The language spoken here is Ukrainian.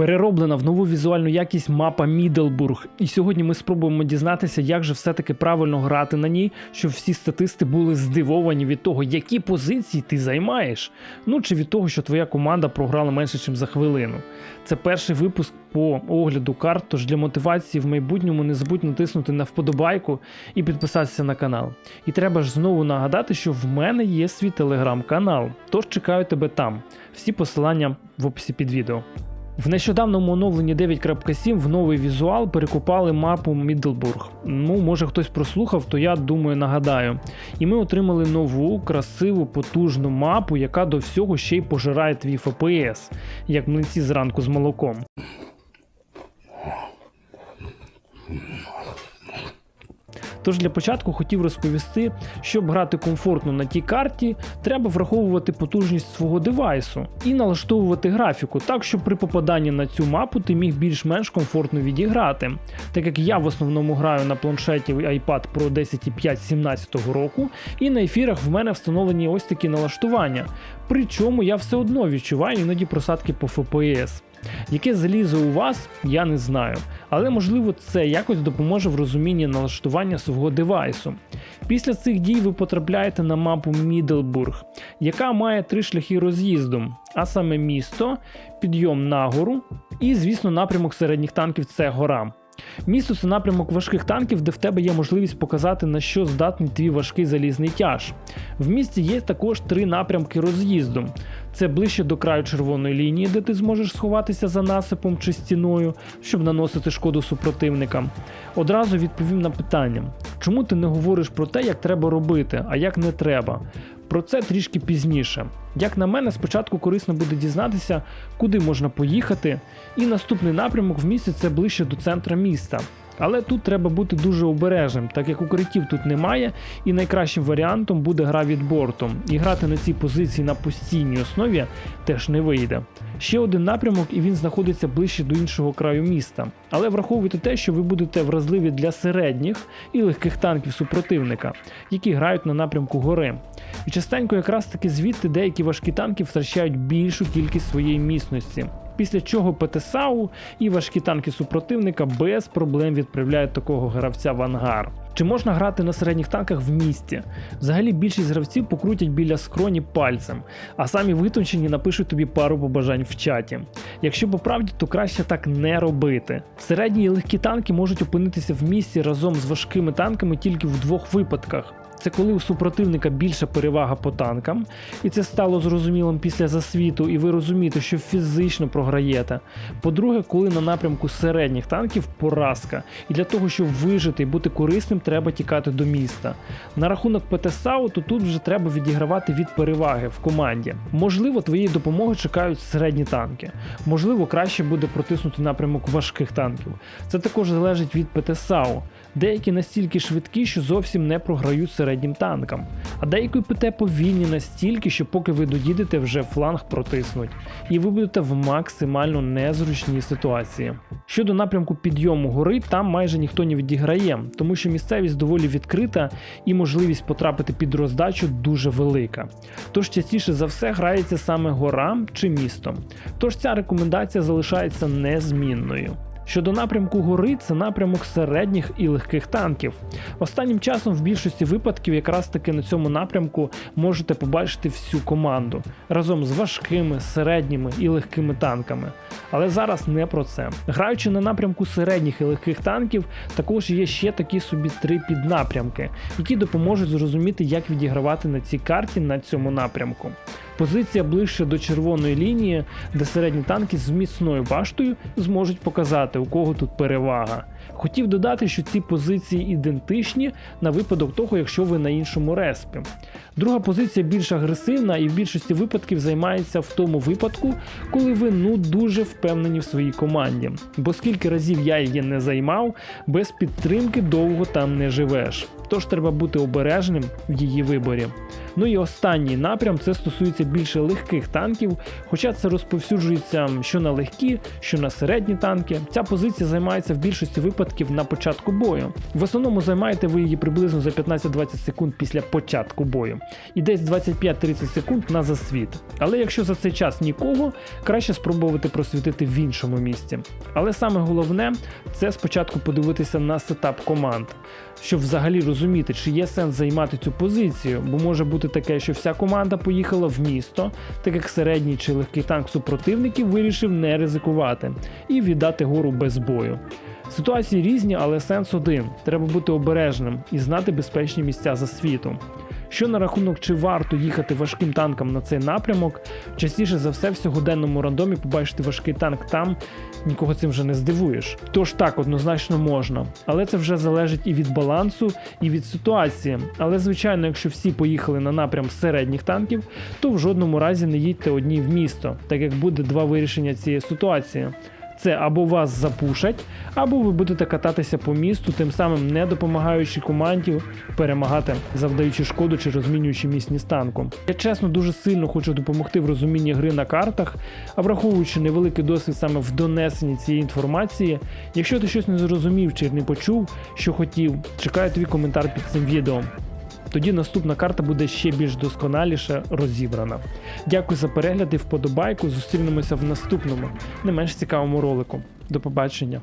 Перероблена в нову візуальну якість мапа Мідлбург. І сьогодні ми спробуємо дізнатися, як же все-таки правильно грати на ній, щоб всі статисти були здивовані від того, які позиції ти займаєш. Ну чи від того, що твоя команда програла менше, ніж за хвилину. Це перший випуск по огляду карт, тож для мотивації в майбутньому не забудь натиснути на вподобайку і підписатися на канал. І треба ж знову нагадати, що в мене є свій телеграм-канал, тож чекаю тебе там. Всі посилання в описі під відео. В нещодавному оновленні 9.7 в новий візуал перекупали мапу Мідлбург. Ну, може хтось прослухав, то я думаю нагадаю. І ми отримали нову, красиву, потужну мапу, яка до всього ще й пожирає твій ФПС, як млинці зранку з молоком. Тож для початку хотів розповісти, щоб грати комфортно на тій карті, треба враховувати потужність свого девайсу і налаштовувати графіку так, щоб при попаданні на цю мапу ти міг більш-менш комфортно відіграти. Так як я в основному граю на планшеті iPad Pro 10.5 17 року, і на ефірах в мене встановлені ось такі налаштування. Причому я все одно відчуваю іноді просадки по FPS. Яке залізо у вас, я не знаю, але можливо це якось допоможе в розумінні налаштування свого девайсу. Після цих дій ви потрапляєте на мапу Мідлбург, яка має три шляхи роз'їзду, а саме місто, підйом нагору і, звісно, напрямок середніх танків це гора. Місто це напрямок важких танків, де в тебе є можливість показати на що здатний твій важкий залізний тяж. В місті є також три напрямки роз'їзду: це ближче до краю червоної лінії, де ти зможеш сховатися за насипом чи стіною, щоб наносити шкоду супротивникам. Одразу відповім на питання, чому ти не говориш про те, як треба робити, а як не треба. Про це трішки пізніше. Як на мене, спочатку корисно буде дізнатися, куди можна поїхати, і наступний напрямок в місті це ближче до центра міста. Але тут треба бути дуже обережним, так як укриттів тут немає, і найкращим варіантом буде гра від борту. І грати на цій позиції на постійній основі теж не вийде. Ще один напрямок, і він знаходиться ближче до іншого краю міста. Але враховуйте те, що ви будете вразливі для середніх і легких танків супротивника, які грають на напрямку гори. І частенько якраз таки звідти деякі важкі танки втрачають більшу кількість своєї міцності. Після чого ПТСАУ і важкі танки супротивника без проблем відправляють такого гравця в ангар. Чи можна грати на середніх танках в місті? Взагалі більшість гравців покрутять біля скроні пальцем, а самі витончені напишуть тобі пару побажань в чаті. Якщо по правді, то краще так не робити. Середні і легкі танки можуть опинитися в місті разом з важкими танками тільки в двох випадках. Це коли у супротивника більша перевага по танкам, і це стало зрозумілим після засвіту, і ви розумієте, що фізично програєте. По-друге, коли на напрямку середніх танків поразка, і для того, щоб вижити і бути корисним, треба тікати до міста. На рахунок ПТСАУ, то тут вже треба відігравати від переваги в команді. Можливо, твоєї допомоги чекають середні танки. Можливо, краще буде протиснути напрямок важких танків. Це також залежить від ПТСАУ. Деякі настільки швидкі, що зовсім не програють середнім танкам, а деякі ПТ повільні настільки, що поки ви доїдете, вже фланг протиснуть, і ви будете в максимально незручній ситуації. Щодо напрямку підйому гори, там майже ніхто не відіграє, тому що місцевість доволі відкрита і можливість потрапити під роздачу дуже велика. Тож частіше за все грається саме гора чи місто. Тож ця рекомендація залишається незмінною. Щодо напрямку гори, це напрямок середніх і легких танків. Останнім часом в більшості випадків якраз таки на цьому напрямку можете побачити всю команду разом з важкими, середніми і легкими танками. Але зараз не про це. Граючи на напрямку середніх і легких танків, також є ще такі собі три піднапрямки, які допоможуть зрозуміти, як відігравати на цій карті на цьому напрямку. Позиція ближче до червоної лінії, де середні танки з міцною баштою зможуть показати, у кого тут перевага. Хотів додати, що ці позиції ідентичні на випадок того, якщо ви на іншому респі. Друга позиція більш агресивна і в більшості випадків займається в тому випадку, коли ви ну дуже впевнені в своїй команді. Бо скільки разів я її не займав, без підтримки довго там не живеш. Тож треба бути обережним в її виборі. Ну і останній напрям це стосується більше легких танків, хоча це розповсюджується що на легкі, що на середні танки. Ця позиція займається в більшості випадків на початку бою. В основному займаєте ви її приблизно за 15-20 секунд після початку бою, і десь 25-30 секунд на засвіт. Але якщо за цей час нікого, краще спробувати просвітити в іншому місці. Але саме головне це спочатку подивитися на сетап команд, щоб взагалі розуміти, чи є сенс займати цю позицію, бо може бути таке, що вся команда поїхала в місто, так як середній чи легкий танк супротивників вирішив не ризикувати і віддати гору без бою. Ситуації різні, але сенс один: треба бути обережним і знати безпечні місця за світу. Що на рахунок, чи варто їхати важким танком на цей напрямок, частіше за все в сьогоденному рандомі побачити важкий танк там, нікого цим вже не здивуєш. Тож так, однозначно можна, але це вже залежить і від балансу, і від ситуації. Але звичайно, якщо всі поїхали на напрям середніх танків, то в жодному разі не їдьте одні в місто, так як буде два вирішення цієї ситуації. Це або вас запушать, або ви будете кататися по місту, тим самим не допомагаючи команді перемагати, завдаючи шкоду чи розмінюючи міцність танку. Я чесно дуже сильно хочу допомогти в розумінні гри на картах, а враховуючи невеликий досвід саме в донесенні цієї інформації, якщо ти щось не зрозумів чи не почув, що хотів, чекаю твій коментар під цим відео. Тоді наступна карта буде ще більш досконаліше розібрана. Дякую за перегляд і вподобайку. Зустрінемося в наступному, не менш цікавому ролику. До побачення.